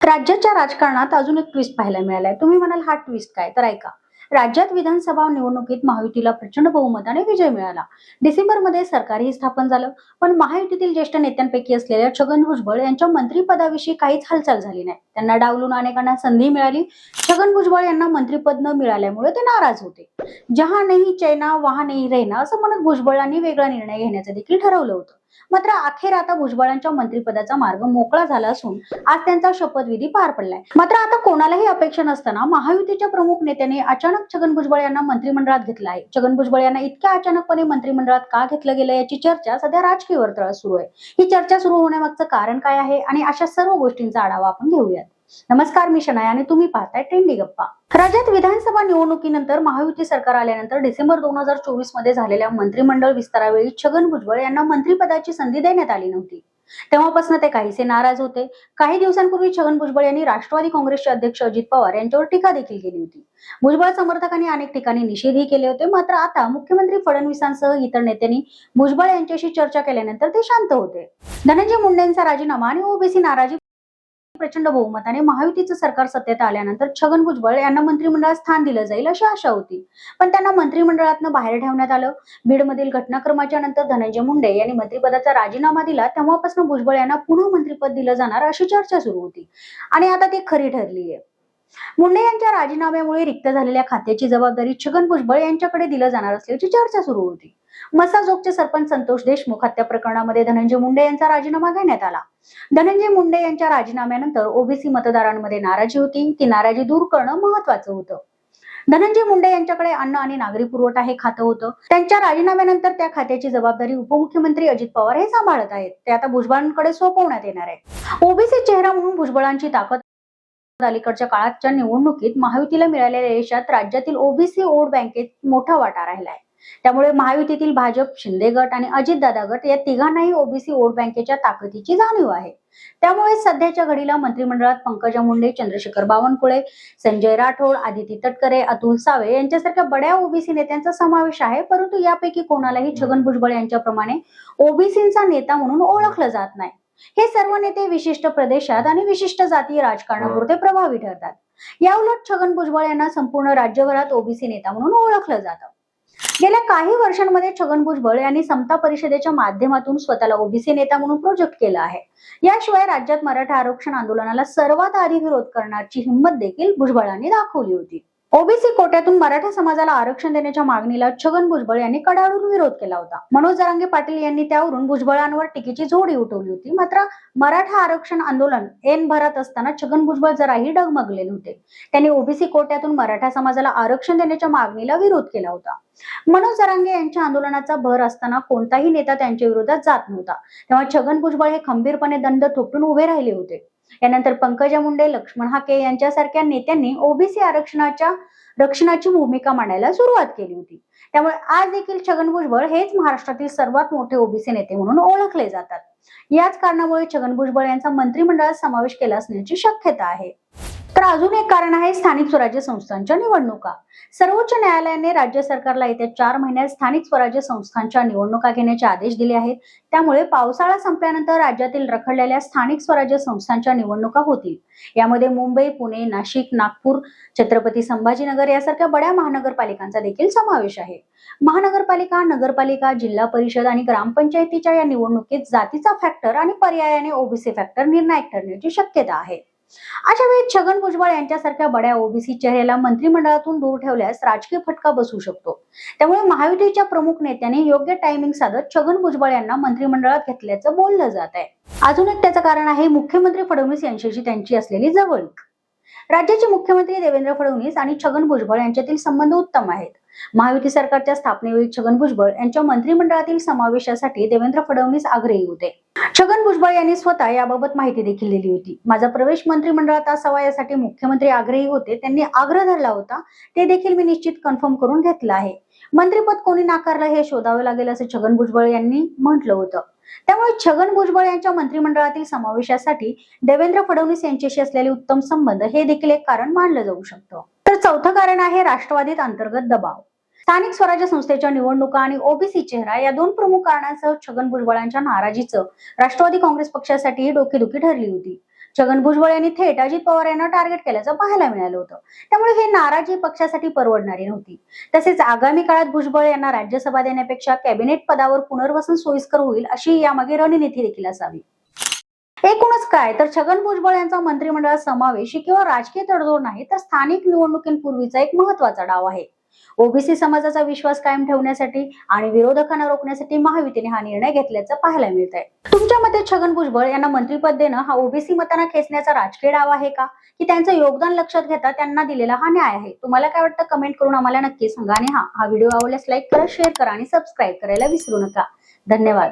राज्याच्या राजकारणात अजून एक ट्विस्ट पाहायला मिळालाय. तुम्ही म्हणाल हा ट्विस्ट काय? तर ऐका. राज्यात विधानसभा निवडणुकीत महायुतीला प्रचंड बहुमताने विजय मिळाला. डिसेंबरमध्ये सरकारही स्थापन झालं पण महायुतीतील ज्येष्ठ नेत्यांपैकी असलेल्या छगन भुजबळ यांच्या मंत्रिपदाविषयी काहीच हालचाल झाली नाही. त्यांना डावलून अनेकांना संधी मिळाली. छगन भुजबळ यांना मंत्रिपद न मिळाल्यामुळे ते नाराज होते. जहा नाही चैना वहा नाही रहना असं म्हणत भुजबळांनी वेगळा निर्णय घेण्याचं देखील ठरवलं होतं. मात्र अखेर आता भुजबळांच्या मंत्रिपदाचा मार्ग मोकळा झाला असून आज त्यांचा शपथविधी पार पडलाय. मात्र आता कोणालाही अपेक्षा नसताना महायुतीच्या प्रमुख नेत्याने अचानक छगन भुजबळ यांना मंत्रिमंडळात घेतलं आहे. छगन भुजबळ यांना इतक्या अचानकपणे मंत्रिमंडळात का घेतलं गेलं याची चर्चा सध्या राजकीय वर्तुळात सुरू आहे. ही चर्चा सुरू होण्यामागचं कारण काय आहे? आणि अशा सर्व गोष्टींचा आढावा आपण घेऊयात. नमस्कार मी शनाय आणि तुम्ही पाहताय ट्रेंडी गप्पा. राज्यात विधानसभा निवडणुकीनंतर महायुती सरकार आल्यानंतर डिसेंबर दोन हजार चोवीसमध्ये झालेल्या मंत्रिमंडळ विस्तारावेळी छगन भुजबळ यांना मंत्रिपदाची संधी देण्यात आली नव्हती. तेव्हापासून ते काहीसे नाराज होते. काही दिवसांपूर्वी छगन भुजबळ यांनी राष्ट्रवादी काँग्रेसचे अध्यक्ष अजित पवार यांच्यावर टीका देखील केली होती. भुजबळ समर्थकांनी अनेक ठिकाणी निषेधही केले होते. मात्र आता मुख्यमंत्री फडणवीसांसह इतर नेत्यांनी भुजबळ यांच्याशी चर्चा केल्यानंतर ते शांत होते. धनंजय मुंडेंचा राजीनामा आणि ओबीसी नाराजी प्रचंड बहुमताने महायुतीचं सरकार सत्तेत आल्यानंतर छगन भुजबळ यांना मंत्रिमंडळात स्थान दिलं जाईल अशी आशा होती. पण त्यांना मंत्रिमंडळातनं बाहेर ठेवण्यात आलं. बीडमधील घटनाक्रमाच्या नंतर धनंजय मुंडे यांनी मंत्रिपदाचा राजीनामा दिला. तेव्हापासून भुजबळ यांना पुन्हा मंत्रिपद दिलं जाणार अशी चर्चा सुरू होती. आणि आता ती खरी ठरली आहे मुंडे यांच्या राजीनाम्यामुळे रिक्त झालेल्या खात्याची जबाबदारी छगन भुजबळ यांच्याकडे दिलं जाणार असल्याची चर्चा सुरू होती. मसाजोगचे सरपंच संतोष देशमुख हत्या प्रकरणामध्ये धनंजय मुंडे यांचा राजीनामा घेण्यात आला. धनंजय मुंडे यांच्या राजीनाम्यानंतर ओबीसी मतदारांमध्ये नाराजी होती. ती नाराजी दूर करणं महत्वाचं होतं. धनंजय मुंडे यांच्याकडे अन्न आणि नागरी पुरवठा हे खातं होतं. त्यांच्या राजीनाम्यानंतर त्या खात्याची जबाबदारी उपमुख्यमंत्री अजित पवार हे सांभाळत आहेत. ते आता भुजबळांकडे सोपवण्यात येणार आहे ओबीसी चेहरा म्हणून भुजबळांची ताकद अलीकडच्या काळातच्या निवडणुकीत महायुतीला मिळालेल्या यशात राज्यातील ओबीसी वोट बँकेत मोठा वाटा राहिला आहे त्यामुळे महायुतीतील भाजप शिंदे गट आणि अजितदादा गट या तिघांनाही ओबीसी वोट बँकेच्या ताकदीची जाणीव आहे. त्यामुळे सध्याच्या घडीला मंत्रिमंडळात पंकजा मुंडे चंद्रशेखर बावनकुळे संजय राठोड आदिती तटकरे अतुल सावे यांच्यासारख्या बड्या ओबीसी नेत्यांचा समावेश आहे. परंतु यापैकी कोणालाही छगन भुजबळ यांच्याप्रमाणे ओबीसींचा नेता म्हणून ओळखलं जात नाही. हे सर्व नेते विशिष्ट प्रदेशात आणि विशिष्ट जातीय राजकारणापुरते प्रभावी ठरतात. याउलट छगन भुजबळ यांना संपूर्ण राज्यभरात ओबीसी नेता म्हणून ओळखलं जातं. गेल्या काही वर्षांमध्ये छगन भुजबळ यांनी समता परिषदेच्या माध्यमातून स्वतःला ओबीसी नेता म्हणून प्रोजेक्ट केला आहे. याशिवाय राज्यात मराठा आरक्षण आंदोलनाला सर्वात आधी विरोध करण्याची हिंमत देखील भुजबळांनी दाखवली होती. ओबीसी कोट्यातून मराठा समाजाला आरक्षण देण्याच्या मागणीला छगन भुजबळ यांनी कडाडून विरोध केला होता. मनोज जरांगे पाटील यांनी त्यावरून भुजबळांवर टीकेची झोडी उठवली होती. मात्र मराठा आरक्षण आंदोलन एन भरत असताना छगन भुजबळ जराही डगमगले नव्हते. त्यांनी ओबीसी कोट्यातून मराठा समाजाला आरक्षण देण्याच्या मागणीला विरोध केला होता. मनोज जरांगे यांच्या आंदोलनाचा भर असताना कोणताही नेता त्यांच्या विरोधात जात नव्हता. तेव्हा छगन भुजबळ हे खंबीरपणे दंड थोपटून उभे राहिले होते. यानंतर पंकजा मुंडे लक्ष्मण हाके यांच्यासारख्या नेत्यांनी ओबीसी आरक्षणाच्या रक्षणाची भूमिका मांडायला सुरुवात केली होती. त्यामुळे आज देखील छगन भुजबळ हेच महाराष्ट्रातील सर्वात मोठे ओबीसी नेते म्हणून ओळखले जातात. याच कारणामुळे छगन भुजबळ यांचा मंत्रिमंडळात समावेश केला असण्याची शक्यता आहे. तर अजून एक कारण आहे स्थानिक स्वराज्य संस्थांच्या निवडणुका. सर्वोच्च न्यायालयाने राज्य सरकारला येत्या चार महिन्यात स्थानिक स्वराज्य संस्थांच्या निवडणुका घेण्याचे आदेश दिले आहेत. त्यामुळे पावसाळा संपल्यानंतर राज्यातील रखडलेल्या स्थानिक स्वराज्य संस्थांच्या निवडणुका होतील. यामध्ये मुंबई पुणे नाशिक नागपूर छत्रपती संभाजीनगर यासारख्या बड्या महानगरपालिकांचा देखील समावेश आहे. महानगरपालिका नगरपालिका जिल्हा परिषद आणि ग्रामपंचायतीच्या या निवडणुकीत जातीचा फॅक्टर आणि पर्यायाने ओबीसी फॅक्टर निर्णायक ठरण्याची शक्यता आहे. अशा वेळी छगन भुजबळ यांच्यासारख्या बड्या ओबीसी चेहऱ्याला मंत्रिमंडळातून दूर ठेवल्यास राजकीय फटका बसू शकतो. त्यामुळे महायुतीच्या प्रमुख नेत्यांनी योग्य टायमिंग साधत छगन भुजबळ यांना मंत्रिमंडळात घेतल्याचं बोललं जात आहे. अजून एक त्याचं कारण आहे मुख्यमंत्री फडणवीस यांच्याशी त्यांची असलेली जवळीक. राज्याचे मुख्यमंत्री देवेंद्र फडणवीस आणि छगन भुजबळ यांच्यातील संबंध उत्तम आहेत. महायुती सरकारच्या स्थापनेवेळी छगन भुजबळ यांच्या मंत्रिमंडळातील समावेशासाठी देवेंद्र फडणवीस आग्रही होते. छगन भुजबळ यांनी स्वतः याबाबत माहिती देखील दिली होती. माझा प्रवेश मंत्रिमंडळात असावा यासाठी मुख्यमंत्री आग्रही होते. त्यांनी आग्रह धरला होता. ते देखील मी निश्चित कन्फर्म करून घेतलं आहे. मंत्रिपद कोणी नाकारलं हे शोधावं लागेल असं छगन भुजबळ यांनी म्हटलं होतं. त्यामुळे छगन भुजबळ यांच्या मंत्रिमंडळातील समावेशासाठी देवेंद्र फडणवीस यांच्याशी असलेले उत्तम संबंध हे देखील एक कारण मानलं जाऊ शकतं. तर चौथं कारण आहे राष्ट्रवादीत अंतर्गत दबाव. स्थानिक स्वराज्य संस्थेच्या निवडणुका आणि ओबीसी चेहरा या दोन प्रमुख कारणांसह छगन भुजबळांच्या नाराजीचं राष्ट्रवादी काँग्रेस पक्षासाठीही डोकेदुखी ठरली होती. छगन भुजबळ यांनी थेट अजित पवार यांना टार्गेट केल्याचं पाहायला मिळालं होतं. त्यामुळे हे नाराजी पक्षासाठी परवडणारी नव्हती. तसेच आगामी काळात भुजबळ यांना राज्यसभा देण्यापेक्षा कॅबिनेट पदावर पुनर्वसन सोयीस्कर होईल अशी यामागे रणनीती देखील असावी. एकूणच काय? तर छगन भुजबळ यांचा मंत्रिमंडळात समावेश ही केवळ राजकीय तडजोड नाही तर स्थानिक निवडणुकींपूर्वीचा एक महत्त्वाचा डाव आहे. ओबीसी समाजाचा विश्वास कायम ठेवण्यासाठी आणि विरोधकांना रोखण्यासाठी महायुतीने हा निर्णय घेतल्याचं पाहायला मिळत आहे तुमच्या मते छगन भुजबळ यांना मंत्रिपद देणं हा ओबीसी मतांना खेचण्याचा राजकीय डाव आहे का? की त्यांचं योगदान लक्षात घेता त्यांना दिलेला हा न्याय आहे? तुम्हाला काय वाटतं? कमेंट करून आम्हाला नक्की सांगा आणि हा हा व्हिडिओ आवडल्यास लाईक करा शेअर करा आणि सबस्क्राईब करायला विसरू नका. धन्यवाद.